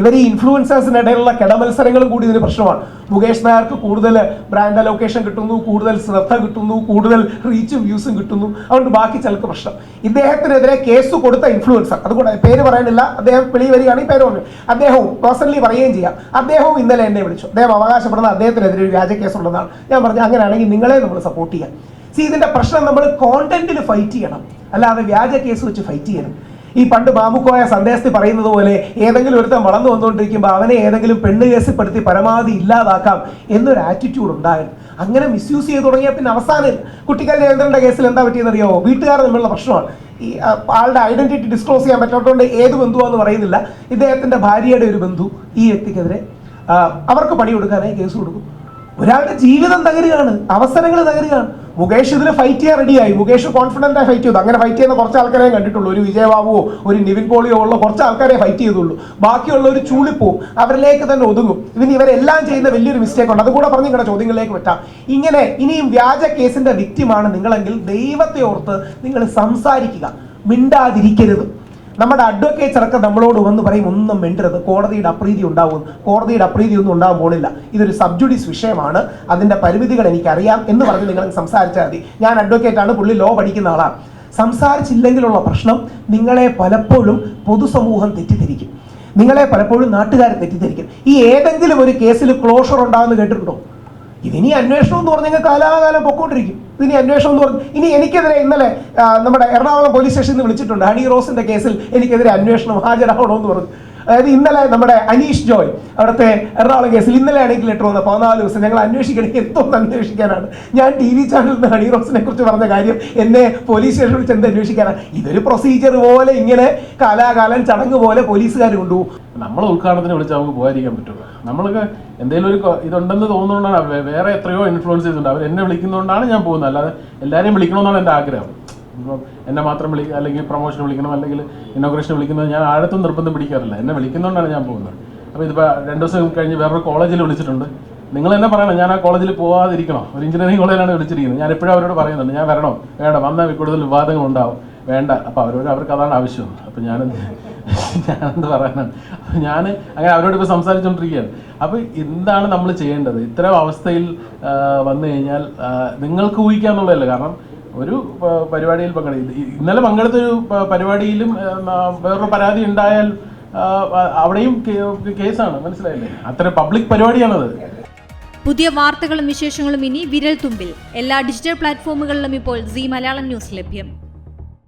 ഇവർ ഈ ഇൻഫ്ലുവൻസേഴ്സിന് ഇൻഫ്ലുവൻസേഴ്സിനിടയിലുള്ള കിടമത്സരങ്ങളും കൂടി ഇതിന് പ്രശ്നമാണ്. മുകേഷ് നായർക്ക് കൂടുതൽ ബ്രാൻഡ് അലോക്കേഷൻ കിട്ടുന്നു കൂടുതൽ ശ്രദ്ധ കിട്ടുന്നു കൂടുതൽ റീച്ചും വ്യൂസും കിട്ടുന്നു. അതുകൊണ്ട് ബാക്കി ചിലർക്ക് പ്രശ്നം. ഇദ്ദേഹത്തിനെതിരെ കേസ് കൊടുത്ത ഇൻഫ്ലുവൻസർ അതുകൊണ്ട് പേര് പറയാനില്ല. അദ്ദേഹം വെളി വരികയാണെങ്കിൽ പേര് പറഞ്ഞു അദ്ദേഹവും പേഴ്സണലി പറയുകയും ചെയ്യാം. അദ്ദേഹവും ഇന്നലെ എന്നെ വിളിച്ചു. അദ്ദേഹം അവകാശപ്പെടുന്ന അദ്ദേഹത്തിനെതിരെ ഒരു വ്യാജ കേസ് ഉള്ളതാണ്. ഞാൻ പറഞ്ഞു അങ്ങനെയാണെങ്കിൽ നിങ്ങളെ നമ്മൾ സപ്പോർട്ട് ചെയ്യാം. സി ഇതിന്റെ പ്രശ്നം നമ്മൾ കോണ്ടന്റിൽ ഫൈറ്റ് ചെയ്യണം. അല്ലാതെ വ്യാജ കേസ് വെച്ച് ഫൈറ്റ് ചെയ്യണം ഈ പണ്ട് ബാമുക്കോയ സന്ദേശത്തിൽ പറയുന്നത് പോലെ ഏതെങ്കിലും ഒരുത്തൻ വളർന്നു വന്നുകൊണ്ടിരിക്കുമ്പോൾ അവനെ ഏതെങ്കിലും പെണ്ണ് കേസിൽപ്പെടുത്തി പരമാവധി ഇല്ലാതാക്കാം എന്നൊരു ആറ്റിറ്റ്യൂഡ് ഉണ്ടായിരുന്നു. അങ്ങനെ മിസ്യൂസ് ചെയ്ത് തുടങ്ങിയ പിന്നെ അവസാനം കുട്ടിക്കൽ രവീന്ദ്രന്റെ കേസിൽ എന്താ പറ്റിയെന്ന് അറിയാമോ വീട്ടുകാർ തമ്മിലുള്ള പ്രശ്നമാണ്. ഈ ആളുടെ ഐഡന്റിറ്റി ഡിസ്ക്ലോസ് ചെയ്യാൻ പറ്റാത്തതുകൊണ്ട് ഏത് ബന്ധുവാന്ന് പറയുന്നില്ല. ഇദ്ദേഹത്തിന്റെ ഭാര്യയുടെ ഒരു ബന്ധു ഈ വ്യക്തിക്കെതിരെ അവർക്ക് പണി കൊടുക്കാനായി കേസ് കൊടുക്കും. ഒരാളുടെ ജീവിതം തകരുകയാണ് അവസരങ്ങൾ തകരുകയാണ്. മുകേഷ് ഇതിൽ ഫൈറ്റ് ചെയ്യാൻ റെഡിയായി മുകേഷ് കോൺഫിഡന്റ് ആയി ഫൈറ്റ് ചെയ്തു. അങ്ങനെ ഫൈറ്റ് ചെയ്യുന്ന കുറച്ച് ആൾക്കാരെ കണ്ടിട്ടുള്ളൂ. ഒരു വിജയബാബുവോ ഒരു നിവിൻ പോളിയോ ഉള്ള കുറച്ച് ആൾക്കാരെ ഫൈറ്റ് ചെയ്തുള്ളൂ. ബാക്കിയുള്ള ഒരു ചൂളിപ്പോവും അവരിലേക്ക് തന്നെ ഒതുങ്ങും. ഇതിന് ഇവരെല്ലാം ചെയ്യുന്ന വലിയൊരു മിസ്റ്റേക്ക് ഉണ്ട്. അതുകൂടെ പറഞ്ഞ് നിങ്ങളുടെ ചോദ്യങ്ങളിലേക്ക് പറ്റാം ഇങ്ങനെ ഇനിയും വ്യാജ കേസിന്റെ വിക്റ്റിമാണ് നിങ്ങളെങ്കിൽ ദൈവത്തെ ഓർത്ത് നിങ്ങൾ സംസാരിക്കുക. മിണ്ടാതിരിക്കരുത്. നമ്മുടെ അഡ്വക്കേറ്റ്സ് അടക്കം നമ്മളോട് വന്ന് പറയും ഒന്നും മിണ്ടരുത് കോടതിയുടെ അപ്രീതി ഉണ്ടാവും കോടതിയുടെ അപ്രീതി ഒന്നും ഉണ്ടാകാൻ പോണില്ല ഇതൊരു സബ്ജുഡീസ് വിഷയമാണ്. അതിന്റെ പരിമിതികൾ എനിക്കറിയാം എന്ന് പറഞ്ഞ് നിങ്ങൾ സംസാരിച്ചാൽ മതി. ഞാൻ അഡ്വക്കേറ്റ് ആണ് പുള്ളി ലോ പഠിക്കുന്ന ആളാണ്. സംസാരിച്ചില്ലെങ്കിലുള്ള പ്രശ്നം നിങ്ങളെ പലപ്പോഴും പൊതുസമൂഹം തെറ്റിദ്ധരിക്കും. നിങ്ങളെ പലപ്പോഴും നാട്ടുകാരെ തെറ്റിദ്ധരിക്കും. ഈ ഏതെങ്കിലും ഒരു കേസിൽ ക്ലോഷർ ഉണ്ടാകുമെന്ന് കേട്ടിട്ടുണ്ടോ? ഇതിനി അന്വേഷണം എന്ന് പറഞ്ഞാൽ കാലാകാലം പൊക്കോണ്ടിരിക്കും. ഇതിനി അന്വേഷണം എന്ന് പറഞ്ഞു ഇനി എനിക്കെതിരെ ഇന്നലെ നമ്മുടെ എറണാകുളം പോലീസ് സ്റ്റേഷനിൽ നിന്ന് വിളിച്ചിട്ടുണ്ട് ഹണി റോസിന്റെ കേസിൽ എനിക്കെതിരെ അന്വേഷണം ഹാജരാകണമെന്ന് പറഞ്ഞു. അതായത് ഇന്നലെ നമ്മുടെ അനീഷ് ജോയ് അവിടുത്തെ എറണാകുളം കേസിൽ ഇന്നലെ ആണെങ്കിൽ ലെറ്റർ വന്ന. പതിനാല് ദിവസം ഞങ്ങൾ അന്വേഷിക്കണമെങ്കിൽ എന്തോന്ന് അന്വേഷിക്കാനാണ്? ഞാൻ ടി വി ചാനലിൽ നിന്ന് ഹണി റോസിനെ കുറിച്ച് പറഞ്ഞ കാര്യം എന്നെ പോലീസ് സ്റ്റേഷനിൽ വിളിച്ച് എന്ത് അന്വേഷിക്കാനാണ്? ഇതൊരു പ്രൊസീജിയർ പോലെ ഇങ്ങനെ കാലാകാലം ചടങ്ങ് പോലെ പോലീസുകാർ കൊണ്ടുപോകും നമ്മൾ ഉദ്ഘാടനത്തിന് വിളിച്ചാൽ നമുക്ക് പോകാതിരിക്കാൻ പറ്റുള്ളൂ. നമ്മൾക്ക് എന്തെങ്കിലും ഒരു ഇതുണ്ടെന്ന് തോന്നുന്നതുകൊണ്ടാണ് വേറെ എത്രയോ ഇൻഫ്ലുവൻസ് ചെയ്തിട്ടുണ്ട് അവർ എന്നെ വിളിക്കുന്നതുകൊണ്ടാണ് ഞാൻ പോകുന്നത്. അല്ലാതെ എല്ലാവരെയും വിളിക്കണമെന്നാണ് എന്റെ ആഗ്രഹം. ഇപ്പം എന്നെ മാത്രം വിളിക്കുക അല്ലെങ്കിൽ പ്രൊമോഷൻ വിളിക്കണം അല്ലെങ്കിൽ ഇനോഗ്രേഷൻ വിളിക്കുന്നത് ഞാൻ ആഴത്തും നിർബന്ധം പിടിക്കാറില്ല. എന്നെ വിളിക്കുന്നതുകൊണ്ടാണ് ഞാൻ പോകുന്നത്. അപ്പോൾ ഇതിപ്പോൾ രണ്ട് ദിവസം കഴിഞ്ഞ് വേറൊരു കോളേജിൽ വിളിച്ചിട്ടുണ്ട്. നിങ്ങൾ എന്നെ പറയണം ഞാൻ ആ കോളേജിൽ പോകാതിരിക്കണം ഒരു എഞ്ചിനീയറിംഗ് കോളേജിലാണ് വിളിച്ചിരിക്കുന്നത്. ഞാൻ എപ്പോഴും അവരോട് പറയുന്നുണ്ട് ഞാൻ വരണം വേണ്ട വന്നാൽ കൂടുതൽ വിവാദങ്ങൾ ഉണ്ടാവും. വേണ്ട. അപ്പോൾ അവരോട് അവർക്ക് അതാണ് ആവശ്യം അപ്പോൾ ഞാൻ ഞാനെന്ത് പറയാനാണ്? അപ്പോൾ ഞാൻ അങ്ങനെ അവരോട് ഇപ്പോൾ സംസാരിച്ചുകൊണ്ടിരിക്കുകയാണ് അപ്പോൾ എന്താണ് നമ്മൾ ചെയ്യേണ്ടത്? ഇത്തരം അവസ്ഥയിൽ വന്നു കഴിഞ്ഞാൽ നിങ്ങൾക്ക് ഊഹിക്കാന്നുള്ളതല്ല. കാരണം ഒരു പരിപാടിയിൽ പങ്കെടുക്കും. ഇന്നലെ പങ്കെടുത്ത ഒരു പ- പരിപാടിയിലും വേറൊരു പരാതി ഉണ്ടായാൽ അവിടെയും കേസാണ്. മനസ്സിലായില്ലേ? അത്ര പബ്ലിക് പരിപാടിയാണത്. പുതിയ വാർത്തകളും വിശേഷങ്ങളും ഇനി വിരൽ തുമ്പിൽ എല്ലാ ഡിജിറ്റൽ പ്ലാറ്റ്ഫോമുകളിലും ഇപ്പോൾ സി മലയാളം ന്യൂസ് ലഭ്യം.